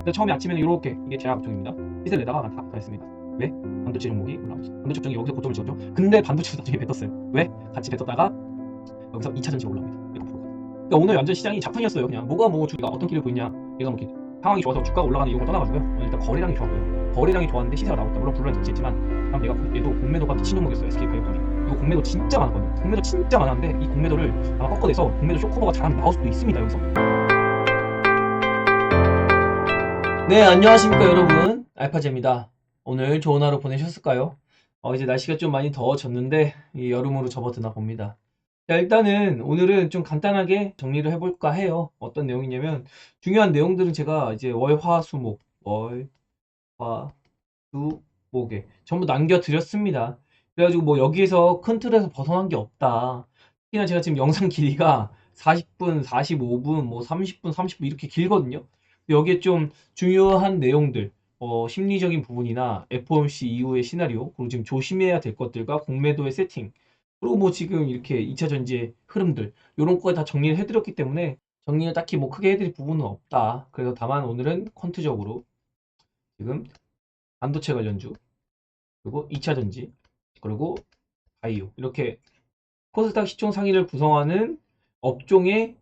근데 처음에 아침에는 이렇게 이게 제약 업종입니다. 시세를 내다가 다 가했습니다. 왜? 반도체 종목이 올라오죠. 반도체 업종이 여기서 고점을 찍었죠. 근데 반도체도 나중에 뱉었어요. 왜? 같이 뱉었다가 여기서 2차 전지로 올라옵니다. 그러니까 오늘 완전 시장이 작품이었어요. 그냥 뭐가 뭐 주가 어떤 길을 보이냐. 얘가 뭐 이렇게 상황이 좋아서 주가가 올라가는 이유를 떠나가지고요. 일단 거래량이 보여요. 거래량이 좋았는데 시세가 나왔다. 물론 불러는 전지했지만 그럼 내가 얘도 공매도가 미친 종목이었어요. SK 바이오팜이. 이거 공매도 진짜 많았거든요. 공매도 진짜 많았는데 이 공매도를 아마 꺾어내서 공매도 쇼커버가 잘하면 나올 수도 있습니다. 여기서. 네, 안녕하십니까 여러분. 알파제입니다. 오늘 좋은 하루 보내셨을까요? 어, 이제 날씨가 좀 많이 더워졌는데 이 여름으로 접어드나 봅니다. 자, 일단은 오늘은 좀 간단하게 정리를 해볼까 해요. 어떤 내용이냐면 중요한 내용들은 제가 이제 월, 화, 수, 목, 월, 화, 수, 목에 전부 남겨드렸습니다. 그래가지고 뭐 여기에서 큰 틀에서 벗어난 게 없다. 특히나 제가 지금 영상 길이가 40분, 45분, 뭐 30분, 30분 이렇게 길거든요. 여기에 좀 중요한 내용들, 어, 심리적인 부분이나 FOMC 이후의 시나리오, 그리고 지금 조심해야 될 것들과 공매도의 세팅, 그리고 뭐 지금 이렇게 2차 전지의 흐름들, 이런 거에 다 정리를 해드렸기 때문에 정리는 딱히 뭐 크게 해드릴 부분은 없다. 그래서 다만 오늘은 퀀트적으로 지금 반도체 관련주, 그리고 2차 전지, 그리고 바이오, 이렇게 코스닥 시총 상위를 구성하는 업종의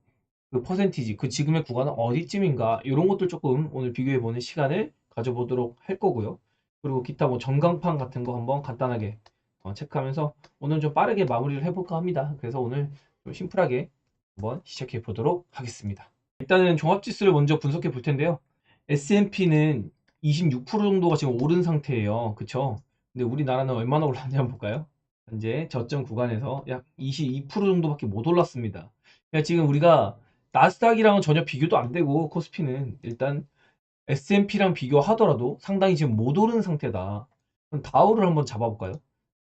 그 퍼센티지, 그 지금의 구간은 어디쯤인가, 이런 것들 조금 오늘 비교해 보는 시간을 가져보도록 할 거고요. 그리고 기타 뭐 전광판 같은 거 한번 간단하게 어, 체크하면서 오늘 좀 빠르게 마무리를 해볼까 합니다. 그래서 오늘 좀 심플하게 한번 시작해 보도록 하겠습니다. 일단은 종합지수를 먼저 분석해 볼 텐데요. S&P는 26% 정도가 지금 오른 상태예요. 그쵸? 근데 우리나라는 얼마나 올랐는지 한번 볼까요? 현재 저점 구간에서 약 22% 정도밖에 못 올랐습니다. 그러니까 지금 우리가 나스닥이랑은 전혀 비교도 안 되고 코스피는 일단 S&P랑 비교하더라도 상당히 지금 못 오른 상태다. 그럼 다우를 한번 잡아볼까요?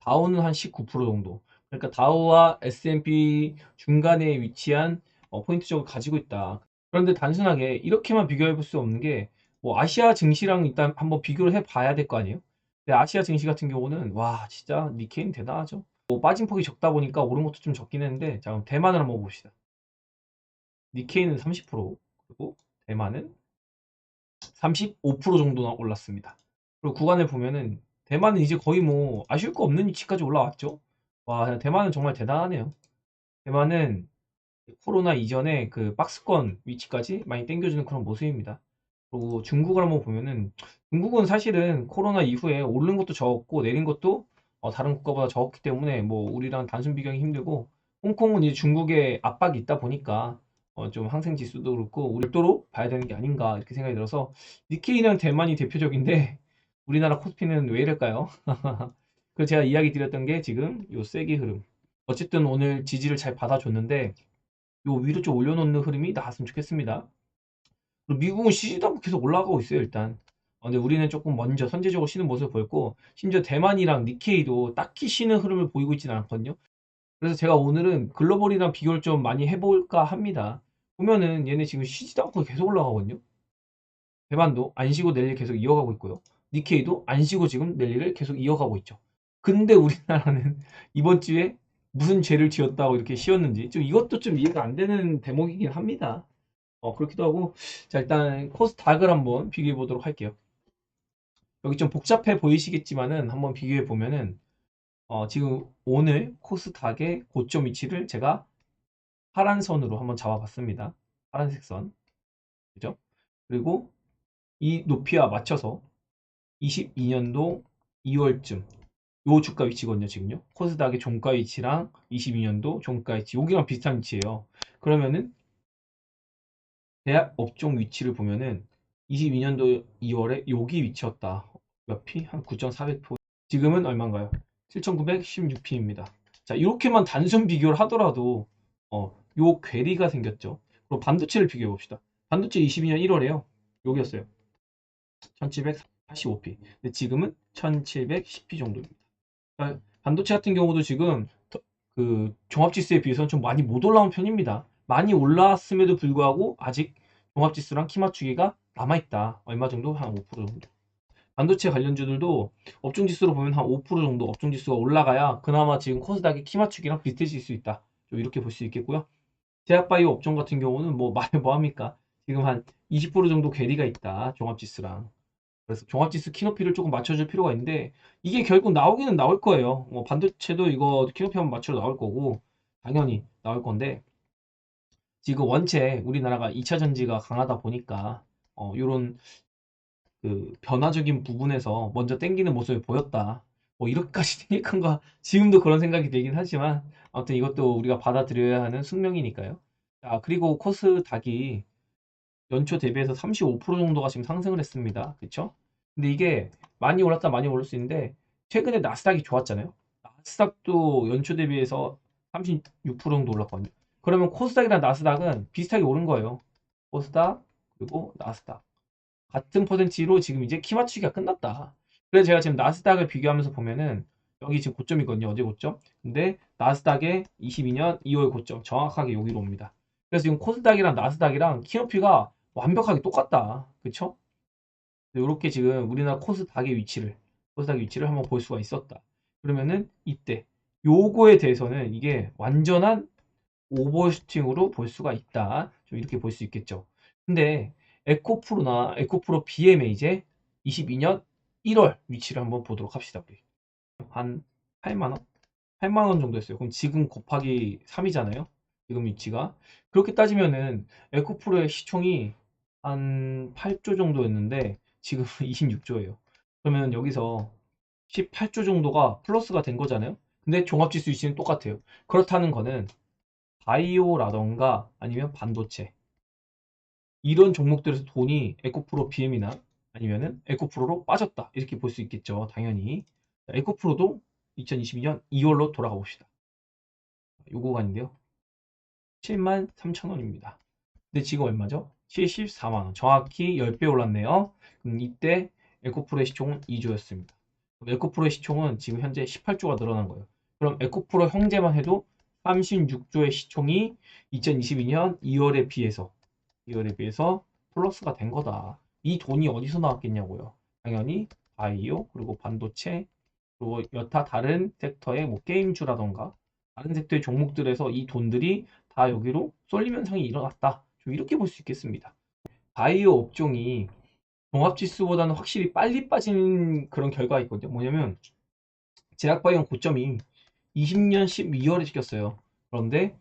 다우는 한 19% 정도. 그러니까 다우와 S&P 중간에 위치한 어, 포인트적을 가지고 있다. 그런데 단순하게 이렇게만 비교해 볼 수 없는 게 뭐 아시아 증시랑 일단 한번 비교를 해 봐야 될 거 아니에요? 근데 아시아 증시 같은 경우는 와 진짜 니케인 대단하죠. 뭐 빠진 폭이 적다 보니까 오른 것도 좀 적긴 했는데 자 그럼 대만을 한번 봅시다. 니케이는 30% 그리고 대만은 35% 정도나 올랐습니다. 그리고 구간을 보면은 대만은 이제 거의 뭐 아쉬울 거 없는 위치까지 올라왔죠. 와 대만은 정말 대단하네요. 대만은 코로나 이전에 그 박스권 위치까지 많이 땡겨주는 그런 모습입니다. 그리고 중국을 한번 보면은 중국은 사실은 코로나 이후에 오른 것도 적었고 내린 것도 어, 다른 국가보다 적었기 때문에 뭐 우리랑 단순 비교하기 힘들고 홍콩은 이제 중국의 압박이 있다 보니까 어, 좀 항생 지수도 그렇고 우리 별도로 봐야 되는 게 아닌가 이렇게 생각이 들어서 니케이는 대만이 대표적인데 우리나라 코스피는 왜 이럴까요? 그 제가 이야기 드렸던 게 지금 요 세기 흐름. 어쨌든 오늘 지지를 잘 받아줬는데 요 위로 좀 올려놓는 흐름이 나왔으면 좋겠습니다. 그리고 미국은 쉬지도 않고 계속 올라가고 있어요 일단. 어, 근데 우리는 조금 먼저 선제적으로 쉬는 모습을 보였고 심지어 대만이랑 니케이도 딱히 쉬는 흐름을 보이고 있지는 않거든요. 그래서 제가 오늘은 글로벌이랑 비교를 좀 많이 해볼까 합니다. 보면은 얘네 지금 쉬지도 않고 계속 올라가거든요. 대만도 안 쉬고 랠리 계속 이어가고 있고요. 니케이도 안 쉬고 지금 랠리를 계속 이어가고 있죠. 근데 우리나라는 이번 주에 무슨 죄를 지었다고 이렇게 쉬었는지 좀 이것도 좀 이해가 안 되는 대목이긴 합니다. 어, 그렇기도 하고 자 일단 코스닥을 한번 비교해 보도록 할게요. 여기 좀 복잡해 보이시겠지만은 한번 비교해 보면은 어, 지금 오늘 코스닥의 고점 위치를 제가 파란 선으로 한번 잡아봤습니다. 파란색 선. 그죠? 그리고 이 높이와 맞춰서 22년도 2월쯤 요 주가 위치거든요, 지금요. 코스닥의 종가 위치랑 22년도 종가 위치, 여기랑 비슷한 위치예요. 그러면은 대학 업종 위치를 보면은 22년도 2월에 여기 위치였다. 몇 피? 한 9.400포. 지금은 얼마인가요? 7,916피입니다. 자, 이렇게만 단순 비교를 하더라도 어, 요 괴리가 생겼죠. 그럼 반도체를 비교해 봅시다. 반도체 22년 1월에요. 여기였어요. 1785p. 근데 지금은 1710p 정도입니다. 그러니까 반도체 같은 경우도 지금 더- 그 종합지수에 비해서는 좀 많이 못 올라온 편입니다. 많이 올라왔음에도 불구하고 아직 종합지수랑 키 맞추기가 남아있다. 얼마 정도? 한 5% 정도. 반도체 관련주들도 업종지수로 보면 한 5% 정도 업종지수가 올라가야 그나마 지금 코스닥의 키 맞추기랑 비슷해질 수 있다. 좀 이렇게 볼 수 있겠고요. 제약바이오 업종 같은 경우는 뭐 말해 뭐합니까? 지금 한 20% 정도 괴리가 있다. 종합지수랑. 그래서 종합지수 키높이를 조금 맞춰줄 필요가 있는데 이게 결국 나오기는 나올 거예요. 뭐 반도체도 이거 키높이 한번 맞춰 나올 거고 당연히 나올 건데 지금 원체 우리나라가 2차 전지가 강하다 보니까 어, 요런 그 변화적인 부분에서 먼저 땡기는 모습을 보였다. 뭐 이렇게까지 건가? 지금도 그런 생각이 들긴 하지만 아무튼 이것도 우리가 받아들여야 하는 숙명이니까요. 자, 그리고 코스닥이 연초 대비해서 35% 정도가 지금 상승을 했습니다. 그쵸? 근데 이게 많이 올랐다 많이 오를 수 있는데 최근에 나스닥이 좋았잖아요. 나스닥도 연초 대비해서 36% 정도 올랐거든요. 그러면 코스닥이랑 나스닥은 비슷하게 오른 거예요. 코스닥 그리고 나스닥 같은 퍼센티로 지금 이제 키 맞추기가 끝났다. 그래서 제가 지금 나스닥을 비교하면서 보면은 여기 지금 고점이거든요. 어제 고점. 근데 나스닥의 22년 2월 고점 정확하게 여기로 옵니다. 그래서 지금 코스닥이랑 나스닥이랑 키높이가 완벽하게 똑같다. 그쵸? 이렇게 지금 우리나라 코스닥의 위치를 코스닥의 위치를 한번 볼 수가 있었다. 그러면은 이때 요거에 대해서는 이게 완전한 오버슈팅으로 볼 수가 있다. 좀 이렇게 볼 수 있겠죠. 근데 에코프로나 에코프로 BMA제 22년 1월 위치를 한번 보도록 합시다. 우리. 한 8만원? 8만원 정도 했어요. 그럼 지금 곱하기 3이잖아요. 지금 위치가. 그렇게 따지면은 에코프로의 시총이 한 8조 정도였는데 지금 26조예요. 그러면 여기서 18조 정도가 플러스가 된 거잖아요. 근데 종합지수 위치는 똑같아요. 그렇다는 거는 바이오라던가 아니면 반도체 이런 종목들에서 돈이 에코프로 BM이나 아니면은 에코프로로 빠졌다. 이렇게 볼 수 있겠죠. 당연히. 에코프로도 2022년 2월로 돌아가 봅시다. 요 구간인데요? 7만 3천원입니다. 근데 지금 얼마죠? 74만원. 정확히 10배 올랐네요. 그럼 이때 에코프로의 시총은 2조였습니다. 에코프로의 시총은 지금 현재 18조가 늘어난 거예요. 그럼 에코프로 형제만 해도 36조의 시총이 2022년 2월에 비해서 2월에 비해서 플러스가 된 거다. 이 돈이 어디서 나왔겠냐고요. 당연히 바이오 그리고 반도체 그리고 여타 다른 섹터의 뭐 게임주라던가 다른 섹터의 종목들에서 이 돈들이 다 여기로 쏠림 현상이 일어났다. 좀 이렇게 볼 수 있겠습니다. 바이오 업종이 종합지수보다는 확실히 빨리 빠지는 그런 결과가 있거든요. 뭐냐면 제약바이오 고점이 20년 12월에 찍혔어요. 그런데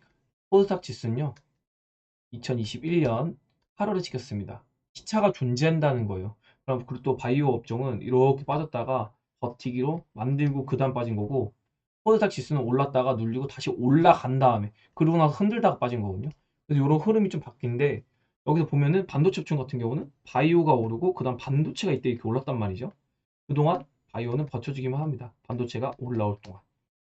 코스닥 지수는요. 2021년 8월에 찍혔습니다. 시차가 존재한다는 거예요. 그럼 그리고 또 바이오 업종은 이렇게 빠졌다가 버티기로 만들고 그 다음 빠진 거고 코스닥 지수는 올랐다가 눌리고 다시 올라간 다음에 그러고 나서 흔들다가 빠진 거거든요. 그래서 이런 흐름이 좀 바뀐데 여기서 보면은 반도체 업종 같은 경우는 바이오가 오르고 그 다음 반도체가 이때 이렇게 올랐단 말이죠. 그동안 바이오는 버텨주기만 합니다. 반도체가 올라올 동안.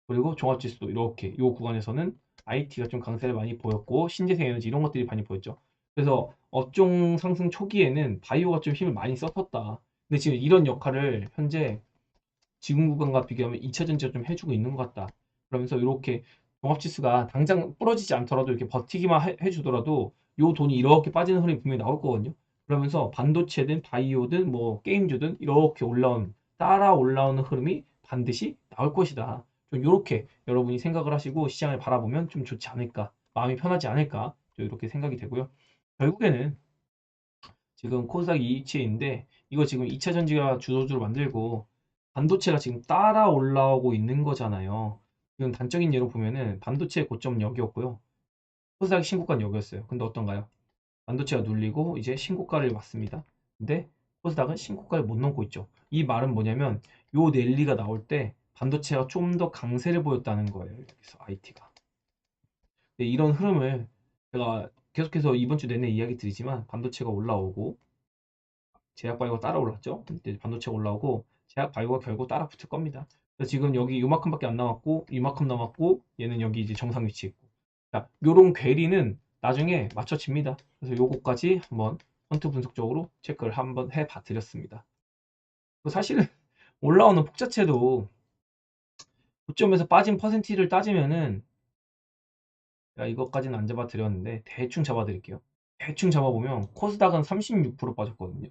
그리고 종합지수도 이렇게 이 구간에서는 IT가 좀 강세를 많이 보였고 신재생 에너지 이런 것들이 많이 보였죠. 그래서 업종 상승 초기에는 바이오가 좀 힘을 많이 썼었다. 근데 지금 이런 역할을 현재 지금 구간과 비교하면 2차 전지가 좀 해주고 있는 것 같다. 그러면서 이렇게 종합지수가 당장 부러지지 않더라도 이렇게 버티기만 해, 해주더라도 요 돈이 이렇게 빠지는 흐름이 분명히 나올 거거든요. 그러면서 반도체든 바이오든 뭐 게임주든 이렇게 올라온 따라 올라오는 흐름이 반드시 나올 것이다. 좀 이렇게 여러분이 생각을 하시고 시장을 바라보면 좀 좋지 않을까, 마음이 편하지 않을까, 좀 이렇게 생각이 되고요. 결국에는 지금 코스닥 이 위치에 있는데 이거 지금 2차 전지가 주도주로 만들고 반도체가 지금 따라 올라오고 있는 거잖아요. 지금 단적인 예로 보면은 반도체 고점 여기였고요. 코스닥 신고가는 여기였어요. 근데 어떤가요? 반도체가 눌리고 이제 신고가를 왔습니다. 근데 코스닥은 신고가를 못 넘고 있죠. 이 말은 뭐냐면 요 랠리가 나올 때 반도체가 좀 더 강세를 보였다는 거예요. 여기서 IT가. 이런 흐름을 제가 계속해서 이번 주 내내 이야기 드리지만 반도체가 올라오고 제약 바이오가 따라 올랐죠. 반도체가 올라오고 제약 바이오가 결국 따라 붙을 겁니다. 그래서 지금 여기 요만큼밖에 안 남았고 이만큼 남았고 얘는 여기 이제 정상 위치에 있고 자, 요런 괴리는 나중에 맞춰집니다. 그래서 요거까지 한번 헌트 분석적으로 체크를 한번 해봐 드렸습니다. 사실은 올라오는 폭 자체도 고점에서 빠진 퍼센티를 따지면은 제가 이것까지는 안 잡아 드렸는데 대충 잡아 드릴게요. 대충 잡아보면 코스닥은 36% 빠졌거든요.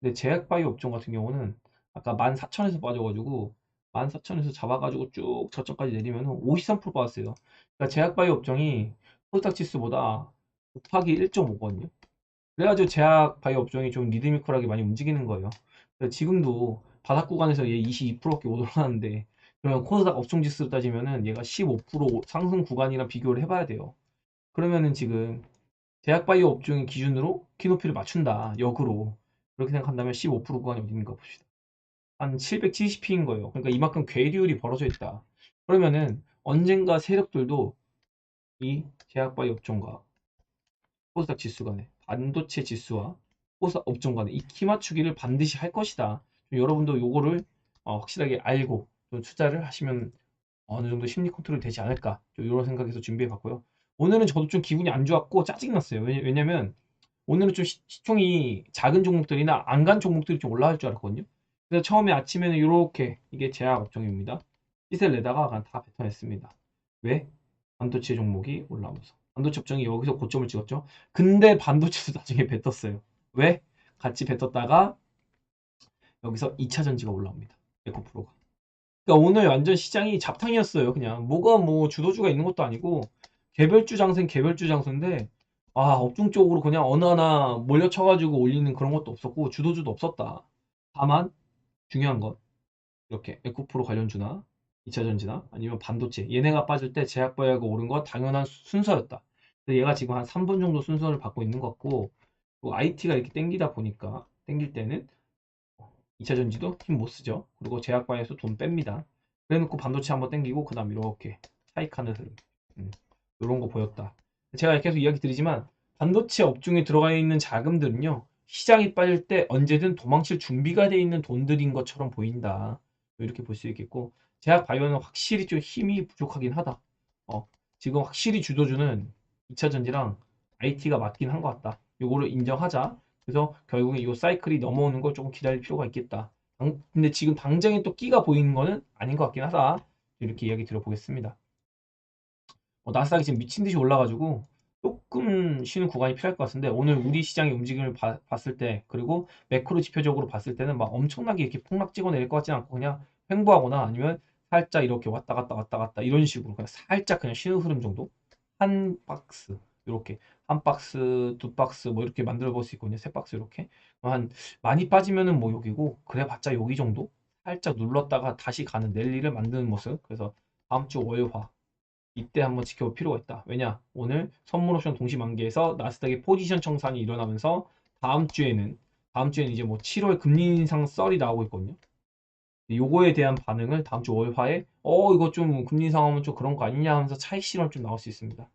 근데 제약바이오 업종 같은 경우는 아까 14,000에서 빠져가지고 14,000에서 잡아가지고 쭉 저점까지 내리면 53% 빠졌어요. 그러니까 제약바이오 업종이 코스닥 지수보다 곱하기 1.5거든요. 그래가지고 제약 바이오 업종이 좀 리드미컬하게 많이 움직이는 거예요. 지금도 바닥 구간에서 얘 22%밖에 못 올랐는데 그러면 코스닥 업종 지수로 따지면은 얘가 15% 상승 구간이랑 비교를 해봐야 돼요. 그러면은 지금 제약 바이오 업종의 기준으로 키높이를 맞춘다. 역으로 그렇게 생각한다면 15% 구간이 어디 있는가 봅시다. 한 770p인 거예요. 그러니까 이만큼 괴리율이 벌어져 있다. 그러면은 언젠가 세력들도 이 제약 바이오 업종과 코스닥 지수 간에 반도체 지수와 코스닥 업종 간에 이 키 맞추기를 반드시 할 것이다. 좀 여러분도 요거를 어, 확실하게 알고 좀 투자를 하시면 어느 정도 심리 컨트롤 되지 않을까 좀 이런 생각에서 준비해 봤고요. 오늘은 저도 좀 기분이 안 좋았고 짜증 났어요. 왜냐- 왜냐면 오늘은 좀 시, 시총이 작은 종목들이나 안 간 종목들이 좀 올라갈 줄 알았거든요. 그래서 처음에 아침에는 이렇게 이게 제약 업종입니다. 시세를 내다가 그냥 다 뱉어냈습니다. 왜? 반도체 종목이 올라오면서. 반도체 업종이 여기서 고점을 찍었죠. 근데 반도체도 나중에 뱉었어요. 왜? 같이 뱉었다가 여기서 2차 전지가 올라옵니다. 에코프로가. 그러니까 오늘 완전 시장이 잡탕이었어요. 그냥 뭐가 뭐 주도주가 있는 것도 아니고 개별주 장세는 개별주 장세인데 아 업종 쪽으로 그냥 어느 하나 몰려쳐가지고 올리는 그런 것도 없었고 주도주도 없었다. 다만 중요한 건 이렇게 에코프로 관련주나 2차 전지나 아니면 반도체 얘네가 빠질 때 제약바이오가 오른 건 당연한 수- 순서였다. 얘가 지금 한 3분 정도 순서를 받고 있는 것 같고 IT가 이렇게 땡기다 보니까 땡길 때는 2차 전지도 힘못 쓰죠. 그리고 제약바이오에서 돈 뺍니다. 그래놓고 반도체 한번 땡기고 그 다음 이렇게 차익하는 흐름 음, 이런 거 보였다. 제가 계속 이야기 드리지만 반도체 업종에 들어가 있는 자금들은요 시장이 빠질 때 언제든 도망칠 준비가 돼 있는 돈들인 것처럼 보인다. 이렇게 볼 수 있겠고 제약 바이오는 확실히 좀 힘이 부족하긴 하다. 어, 지금 확실히 주도주는 2차 전지랑 IT가 맞긴 한 것 같다. 요거를 인정하자. 그래서 결국에 이 사이클이 넘어오는 걸 조금 기다릴 필요가 있겠다. 당- 근데 지금 당장에 또 끼가 보이는 거는 아닌 것 같긴 하다. 이렇게 이야기 들어보겠습니다. 어, 나스닥이 지금 미친 듯이 올라가지고 조금 쉬는 구간이 필요할 것 같은데 오늘 우리 시장의 움직임을 봐- 봤을 때 그리고 매크로 지표적으로 봤을 때는 막 엄청나게 이렇게 폭락 찍어내릴 것 같지는 않고 그냥 횡보하거나 아니면 살짝 이렇게 왔다 갔다 왔다 갔다 이런 식으로 그냥 살짝 그냥 쉬는 흐름 정도 한 박스 이렇게 한 박스 두 박스 뭐 이렇게 만들어 볼 수 있거든요 세 박스 이렇게 한 많이 빠지면은 뭐 여기고 그래 봤자 여기 정도 살짝 눌렀다가 다시 가는 랠리를 만드는 모습 그래서 다음 주 월화 이때 한번 지켜볼 필요가 있다. 왜냐? 오늘 선물 옵션 동시 만기에서 나스닥의 포지션 청산이 일어나면서 다음 주에는 다음 주에는 이제 뭐 7월 금리 인상 썰이 나오고 있거든요. 요거에 대한 반응을 다음 주 월화에 어 이거 좀 금리 인상하면 좀 그런 거 아니냐 하면서 차익 실험 좀 나올 수 있습니다.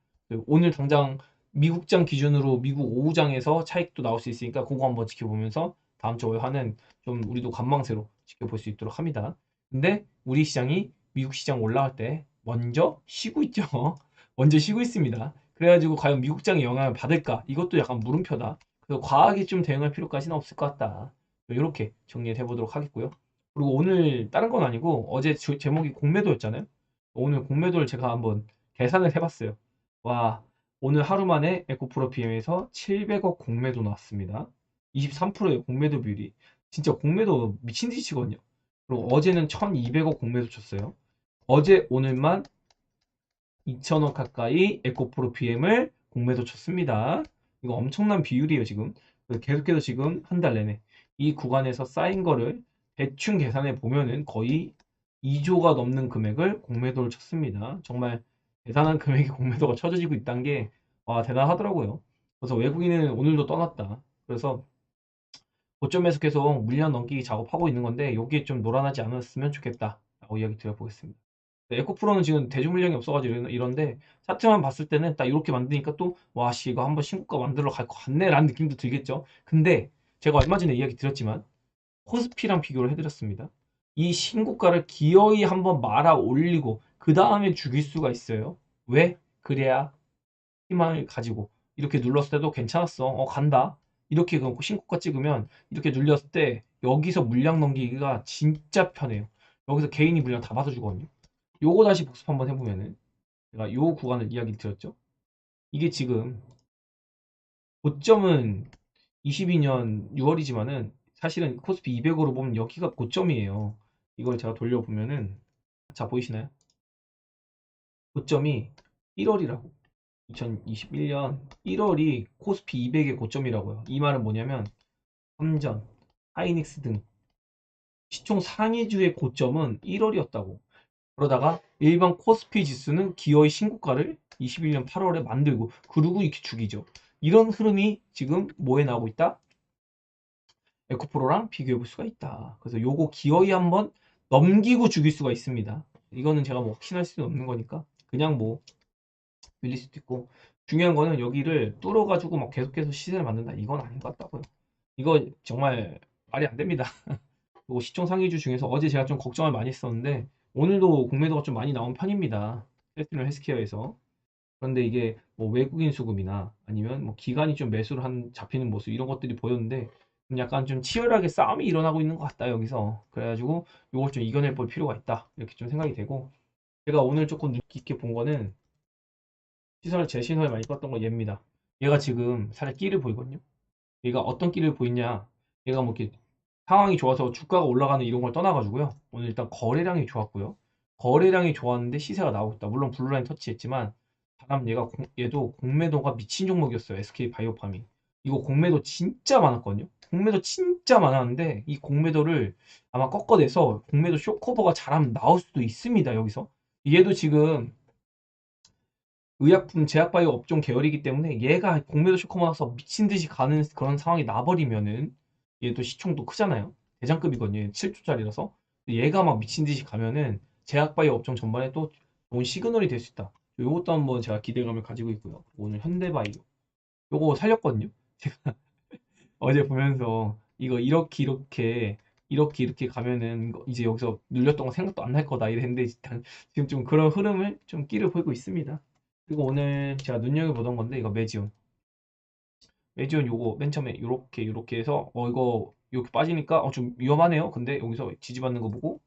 오늘 당장 미국장 기준으로 미국 오후장에서 차익도 나올 수 있으니까 그거 한번 지켜보면서 다음 주 월화는 좀 우리도 관망세로 지켜볼 수 있도록 합니다. 근데 우리 시장이 미국 시장 올라갈 때 먼저 쉬고 있죠. 먼저 쉬고 있습니다. 그래가지고 과연 미국장의 영향을 받을까? 이것도 약간 물음표다. 그래서 과하게 좀 대응할 필요까지는 없을 것 같다. 이렇게 정리를 해보도록 하겠고요. 그리고 오늘 다른 건 아니고 어제 주- 제목이 공매도였잖아요. 오늘 공매도를 제가 한번 계산을 해봤어요. 와, 오늘 하루 만에 에코프로 PM에서 700억 공매도 나왔습니다. 23%의 공매도 비율이. 진짜 공매도 미친 듯이 치거든요. 그리고 어제는 1200억 공매도 쳤어요. 어제 오늘만 2천억 가까이 에코프로 PM을 공매도 쳤습니다. 이거 엄청난 비율이에요, 지금. 계속해서 지금 한 달 내내 이 구간에서 쌓인 거를 대충 계산해 보면은 거의 2조가 넘는 금액을 공매도를 쳤습니다. 정말 대단한 금액의 공매도가 쳐져지고 있다는 게, 와, 대단하더라고요. 그래서 외국인은 오늘도 떠났다. 그래서 고점에서 계속 물량 넘기기 작업하고 있는 건데, 여기에 좀 놀아나지 않았으면 좋겠다. 라고 이야기 드려보겠습니다. 네, 에코프로는 지금 대중 물량이 없어가지고 이런- 이런데 차트만 봤을 때는 딱 이렇게 만드니까 또 와씨 이거 한번 신고가 만들러 갈것 같네 라는 느낌도 들겠죠 근데 제가 얼마 전에 이야기 드렸지만 코스피랑 비교를 해드렸습니다 이 신고가를 기어이 한번 말아 올리고 그 다음에 죽일 수가 있어요 왜? 그래야 희망을 가지고 이렇게 눌렀을 때도 괜찮았어 어 간다 이렇게 그 신고가 찍으면 이렇게 눌렸을 때 여기서 물량 넘기기가 진짜 편해요 여기서 개인이 물량 다 받아주거든요 요거 다시 복습 한번 해보면은 제가 요 구간을 이야기 드렸죠. 이게 지금 고점은 22년 6월이지만은 사실은 코스피 200으로 보면 여기가 고점이에요. 이걸 제가 돌려보면은 자 보이시나요? 고점이 1월이라고 2021년 1월이 코스피 200의 고점이라고요. 이 말은 뭐냐면 삼전, 하이닉스 등 시총 상위주의 고점은 1월이었다고. 그러다가 일반 코스피 지수는 기어이 신고가를 21년 8월에 만들고 그러고 이렇게 죽이죠. 이런 흐름이 지금 뭐에 나오고 있다? 에코프로랑 비교해 볼 수가 있다. 그래서 요거 기어이 한번 넘기고 죽일 수가 있습니다. 이거는 제가 뭐 확신할 수는 없는 거니까 그냥 뭐 밀릴 수도 있고 중요한 거는 여기를 뚫어 가지고 막 계속해서 시세를 만든다. 이건 아닌 것 같다고요. 이거 정말 말이 안 됩니다. 그리고 시총 상위주 중에서 어제 제가 좀 걱정을 많이 했었는데 오늘도 공매도가 좀 많이 나온 편입니다. 헬스는 헬스케어에서. 그런데 이게 뭐 외국인 수급이나 아니면 뭐 기관이 좀 매수를 한 잡히는 모습 이런 것들이 보였는데 좀 약간 좀 치열하게 싸움이 일어나고 있는 것 같다 여기서. 그래가지고 이걸 좀 이겨낼 볼 필요가 있다 이렇게 좀 생각이 되고 제가 오늘 조금 눈 깊게 본 거는 시설 제 시선을 많이 껐던 거 얘입니다. 얘가 지금 살짝 끼를 보이거든요. 얘가 어떤 끼를 보이냐? 얘가 뭐 이렇게 상황이 좋아서 주가가 올라가는 이런 걸 떠나가지고요. 오늘 일단 거래량이 좋았고요. 거래량이 좋았는데 시세가 나오고 있다. 물론 블루라인 터치했지만 다음 얘가 공- 얘도 공매도가 미친 종목이었어요. SK 바이오팜이. 이거 공매도 진짜 많았거든요. 공매도 진짜 많았는데 이 공매도를 아마 꺾어내서 공매도 쇼커버가 잘하면 나올 수도 있습니다. 여기서. 얘도 지금 의약품 제약바이오 업종 계열이기 때문에 얘가 공매도 쇼커버 나서 미친 듯이 가는 그런 상황이 나버리면은 얘도 시총도 크잖아요. 대장급이거든요. 7조짜리라서. 얘가 막 미친 듯이 가면은 제약바이오 업종 전반에 또 좋은 시그널이 될 수 있다. 요것도 한번 제가 기대감을 가지고 있고요. 오늘 현대바이오. 요거 살렸거든요. 제가 어제 보면서 이거 이렇게 이렇게 이렇게 이렇게 가면은 이제 여기서 눌렸던 거 생각도 안 날 거다 이랬는데 지금 좀 그런 흐름을 좀 끼를 보이고 있습니다. 그리고 오늘 제가 눈여겨보던 건데 이거 매지온. 매지온 요거 맨 처음에 요렇게 요렇게 해서 어 이거 이렇게 빠지니까 어 좀 위험하네요. 근데 여기서 지지받는 거 보고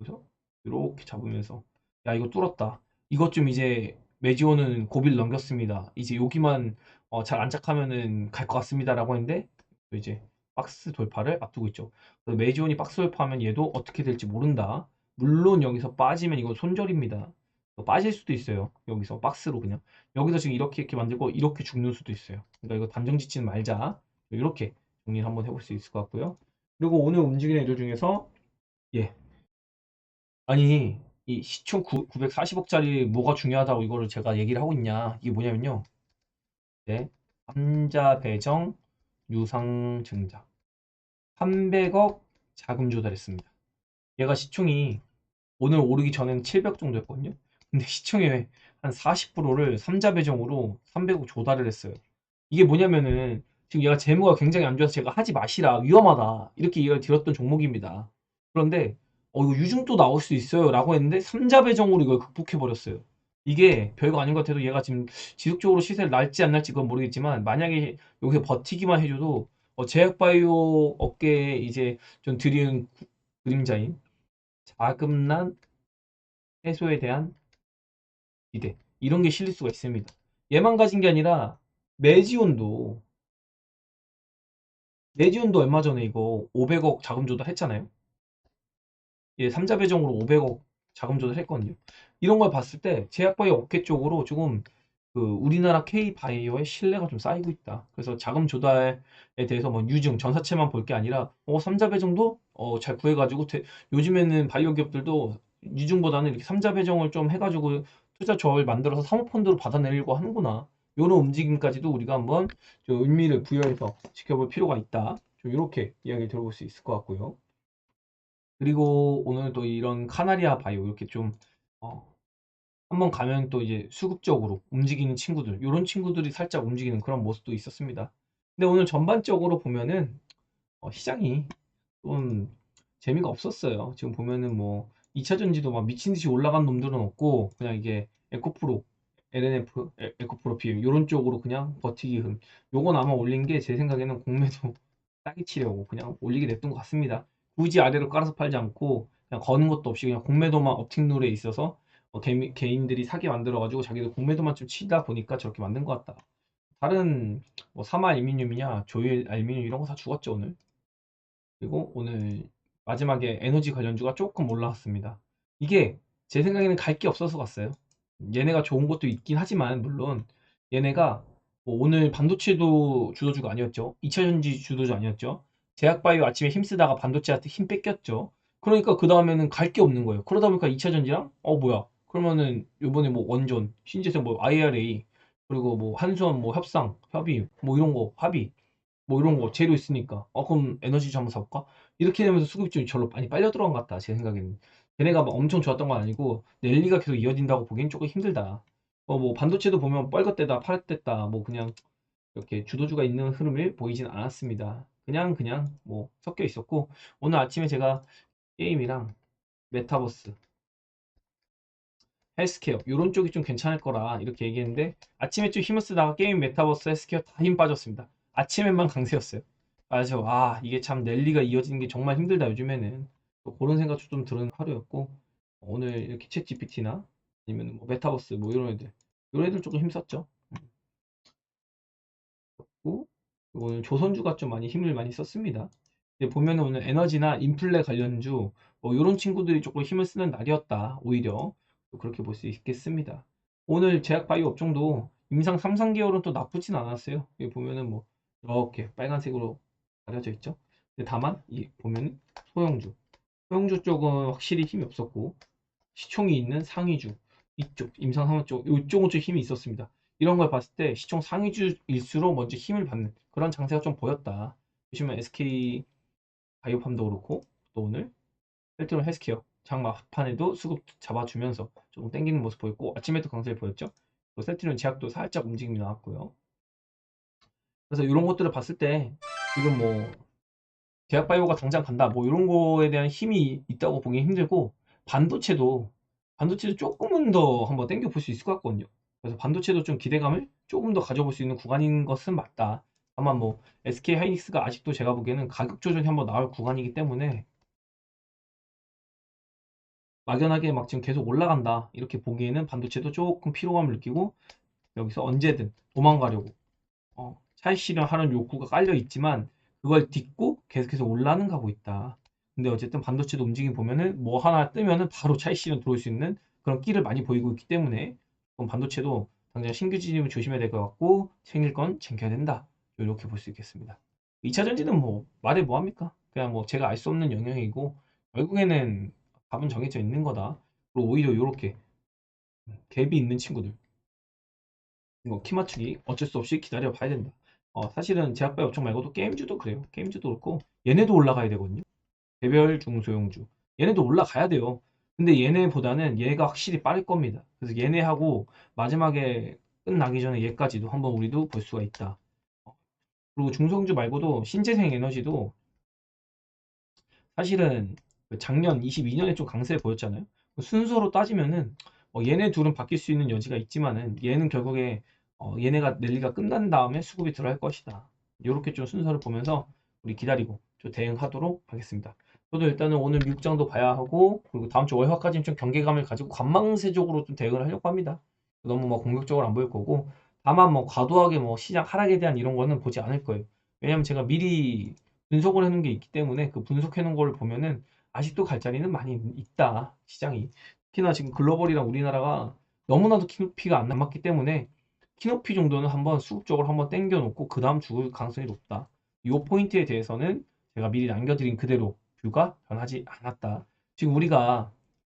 여기서 이렇게 잡으면서 야 이거 뚫었다. 이것 좀 이제 매지온은 고비를 넘겼습니다. 이제 여기만 어, 잘 안착하면은 갈 것 같습니다라고 했는데 또 이제 박스 돌파를 앞두고 있죠. 그래서 매지온이 박스 돌파하면 얘도 어떻게 될지 모른다. 물론 여기서 빠지면 이건 손절입니다. 또 빠질 수도 있어요. 여기서 박스로 그냥 여기서 지금 이렇게 이렇게 만들고 이렇게 죽는 수도 있어요. 그러니까 이거 단정 짓지는 말자. 이렇게 정리를 한번 해볼 수 있을 것 같고요. 그리고 오늘 움직이는 애들 중에서 예 아니 이 시총 9, 940억짜리 뭐가 중요하다고 이거를 제가 얘기를 하고 있냐 이게 뭐냐면요 네 삼자 배정 유상 증자 300억 자금 조달했습니다 얘가 시총이 오늘 오르기 전에는 700 정도 였거든요 근데 시총의 한 40%를 삼자 배정으로 300억 조달을 했어요 이게 뭐냐면은 지금 얘가 재무가 굉장히 안 좋아서 제가 하지 마시라 위험하다 이렇게 얘기를 드렸던 종목입니다 그런데 어, 이거 유증도 나올 수 있어요. 라고 했는데, 삼자 배정으로 이걸 극복해 버렸어요. 이게 별거 아닌 것 같아도 얘가 지금 지속적으로 시세를 날지 안 날지 그건 모르겠지만, 만약에 여기서 버티기만 해줘도, 어, 제약바이오 업계에 이제 좀 드리는 구- 그림자인 자금난 해소에 대한 기대. 이런 게 실릴 수가 있습니다. 얘만 가진 게 아니라, 매지온도, 매지온도 얼마 전에 이거 500억 자금 조달했잖아요. 예, 삼자 배정으로 500억 자금 조달했거든요. 이런 걸 봤을 때 제약바이오 업계 쪽으로 조금 그 우리나라 K 바이오의 신뢰가 좀 쌓이고 있다. 그래서 자금 조달에 대해서 뭐 유증, 전사체만 볼 게 아니라 어, 삼자 배 정도 어, 잘 구해가지고 대- 요즘에는 바이오 기업들도 유증보다는 이렇게 삼자 배정을 좀 해가지고 투자 조합을 만들어서 사모펀드로 받아내려고 하는구나. 이런 움직임까지도 우리가 한번 좀 의미를 부여해서 지켜볼 필요가 있다. 좀 이렇게 이야기 들어볼 수 있을 것 같고요. 그리고 오늘 또 이런 카나리아 바이오 이렇게 좀 어, 한번 가면 또 이제 수급적으로 움직이는 친구들 이런 친구들이 살짝 움직이는 그런 모습도 있었습니다. 근데 오늘 전반적으로 보면은 어, 시장이 좀 재미가 없었어요. 지금 보면은 뭐 2차 전지도 막 미친 듯이 올라간 놈들은 없고 그냥 이게 에코프로 LNF, 에- 에코프로 PM 이런 쪽으로 그냥 버티기 흐름. 요건 아마 올린 게 제 생각에는 공매도 따기 치려고 그냥 올리게 냈던 것 같습니다. 굳이 아래로 깔아서 팔지 않고 그냥 거는 것도 없이 그냥 공매도만 업틱룰에 있어서 어, 개미- 개인들이 사게 만들어가지고 자기들 공매도만 좀 치다 보니까 저렇게 만든 것 같다. 다른 뭐 사마 알미늄이냐 조일 알미늄 이런 거 다 죽었죠 오늘. 그리고 오늘 마지막에 에너지 관련주가 조금 올라왔습니다. 이게 제 생각에는 갈 게 없어서 갔어요. 얘네가 좋은 것도 있긴 하지만 물론 얘네가 뭐 오늘 반도체도 주도주가 아니었죠. 2차전지 주도주 아니었죠. 제약바이오 아침에 힘쓰다가 반도체한테 힘 뺏겼죠. 그러니까 그 다음에는 갈 게 없는 거예요. 그러다 보니까 2차전지랑 어 뭐야? 그러면은 요번에 뭐 원전, 신재생 뭐 IRA 그리고 뭐 한수원 뭐 협상, 협의 뭐 이런 거 합의 뭐 이런 거 재료 있으니까. 어 그럼 에너지 좀 한번 사볼까? 이렇게 되면서 수급이 좀 절로 많이 빨려 들어간 것 같다 제 생각에는. 걔네가 막 엄청 좋았던 건 아니고 랠리가 계속 이어진다고 보기엔 조금 힘들다. 어 뭐 반도체도 보면 뻘겋대다 파랬댔다 뭐 그냥 이렇게 주도주가 있는 흐름을 보이진 않았습니다. 그냥 그냥 뭐 섞여 있었고 오늘 아침에 제가 게임이랑 메타버스 헬스케어 이런 쪽이 좀 괜찮을 거라 이렇게 얘기했는데 아침에 좀 힘을 쓰다가 게임 메타버스 헬스케어 다 힘 빠졌습니다. 아침에만 강세였어요. 그래서 아 이게 참 랠리가 이어지는 게 정말 힘들다 요즘에는. 또 그런 생각도 좀 드는 하루였고 오늘 이렇게 챗 GPT나 아니면 뭐 메타버스 뭐 이런 애들 이런 애들 조금 힘썼죠? 그리고 오늘 조선주가 좀 많이 힘을 많이 썼습니다. 보면은 오늘 에너지나 인플레 관련주 뭐 이런 친구들이 조금 힘을 쓰는 날이었다 오히려. 또 그렇게 볼 수 있겠습니다 오늘 제약바이오 업종도 임상 3, 4개월은 또 나쁘진 않았어요 여기 보면은 뭐 이렇게 빨간색으로 가려져 있죠. 근데 다만 이 보면 소형주, 소형주 쪽은 확실히 힘이 없었고 시총이 있는 상위주 이쪽 임상 상위 쪽 이쪽은 좀 힘이 있었습니다. 이런 걸 봤을 때 시총 상위주일수록 먼저 힘을 받는 그런 장세가 좀 보였다. 보시면 SK 바이오팜도 그렇고 또 오늘 헬트론 헬스케어 장막판에도 수급 잡아주면서 조금 땡기는 모습 보였고 아침에도 강세를 보였죠. 또 셀트리온 제약도 살짝 움직임이 나왔고요. 그래서 이런 것들을 봤을 때 지금 뭐 제약바이오가 당장 간다 뭐 이런 거에 대한 힘이 있다고 보기 힘들고 반도체도 반도체도 조금은 더 한번 땡겨 볼 수 있을 것 같거든요. 그래서 반도체도 좀 기대감을 조금 더 가져볼 수 있는 구간인 것은 맞다. 다만 뭐 SK 하이닉스가 아직도 제가 보기에는 가격 조정이 한번 나올 구간이기 때문에 막연하게 막 지금 계속 올라간다 이렇게 보기에는 반도체도 조금 피로감을 느끼고 여기서 언제든 도망가려고 어, 차익 실현하는 욕구가 깔려 있지만 그걸 딛고 계속해서 올라는 가고 있다. 근데 어쨌든 반도체도 움직임 보면은 뭐 하나 뜨면은 바로 차익 실현 들어올 수 있는 그런 끼를 많이 보이고 있기 때문에 그럼 반도체도 당장 신규 진입을 조심해야 될 것 같고 챙길 건 챙겨야 된다. 이렇게 볼 수 있겠습니다. 2차 전지는 뭐 말해 뭐 합니까? 그냥 뭐 제가 알 수 없는 영역이고 결국에는 답은 정해져 있는 거다. 그리고 오히려 이렇게 갭이 있는 친구들 이거 키 맞추기 어쩔 수 없이 기다려 봐야 된다. 어, 사실은 제약바이오 업종 말고도 게임주도 그래요. 게임주도 그렇고 얘네도 올라가야 되거든요. 개별 중소형주 얘네도 올라가야 돼요. 근데 얘네보다는 얘가 확실히 빠를 겁니다. 그래서 얘네하고 마지막에 끝나기 전에 얘까지도 한번 우리도 볼 수가 있다. 어, 그리고 중소형주 말고도 신재생 에너지도 사실은 그 작년 22년에 좀 강세를 보였잖아요. 그 순서로 따지면은 어, 얘네 둘은 바뀔 수 있는 여지가 있지만은 얘는 결국에 어, 얘네가 랠리가 끝난 다음에 수급이 들어갈 것이다. 이렇게 좀 순서를 보면서 우리 기다리고 좀 대응하도록 하겠습니다. 저도 일단은 오늘 미국장도 봐야 하고 그리고 다음 주 월화까지는 좀 경계감을 가지고 관망세적으로 좀 대응을 하려고 합니다. 너무 뭐 공격적으로 안 보일 거고 다만 뭐 과도하게 뭐 시장 하락에 대한 이런 거는 보지 않을 거예요. 왜냐면 제가 미리 분석을 해놓은 게 있기 때문에 그 분석해놓은 걸 보면은 아직도 갈 자리는 많이 있다 시장이 특히나 지금 글로벌이랑 우리나라가 너무나도 키높이가 안 남았기 때문에 키높이 정도는 한번 수급적으로 한번 땡겨 놓고 그 다음 죽을 가능성이 높다. 이 포인트에 대해서는 제가 미리 남겨드린 그대로 뷰가 변하지 않았다. 지금 우리가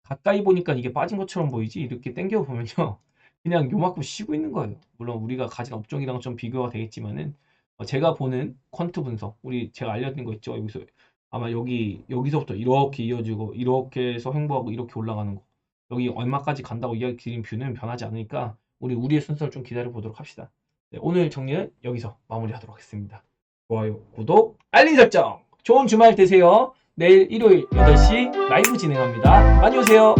가까이 보니까 이게 빠진 것처럼 보이지 이렇게 땡겨 보면요 그냥 요만큼 쉬고 있는 거예요. 물론 우리가 가진 업종이랑 좀 비교가 되겠지만은 어, 제가 보는 퀀트 분석 우리 제가 알려드린 거 있죠 여기서 아마 여기 여기서부터 이렇게 이어지고 이렇게 해서 횡보하고 이렇게 올라가는 거 여기 얼마까지 간다고 이야기 드린 뷰는 변하지 않으니까 우리 우리의 순서를 좀 기다려 보도록 합시다. 네, 오늘 정리는 여기서 마무리하도록 하겠습니다. 좋아요, 구독, 알림 설정. 좋은 주말 되세요. 내일 일요일 8시 라이브 진행합니다. 많이 오세요.